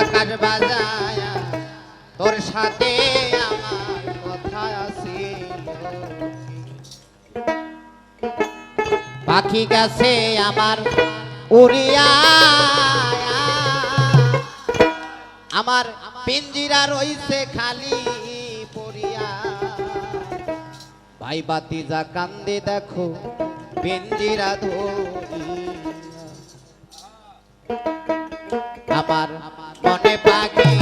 আকাশ বাজায়, তোর সাথে আমার কথা আছে। পাখি গাছে আমার উড়িয়া আমার পিঞ্জিরা রইছে খালি পড়িয়া। ভাই বাতি যা কান্দে দেখো পিঞ্জিরা ধর পাখি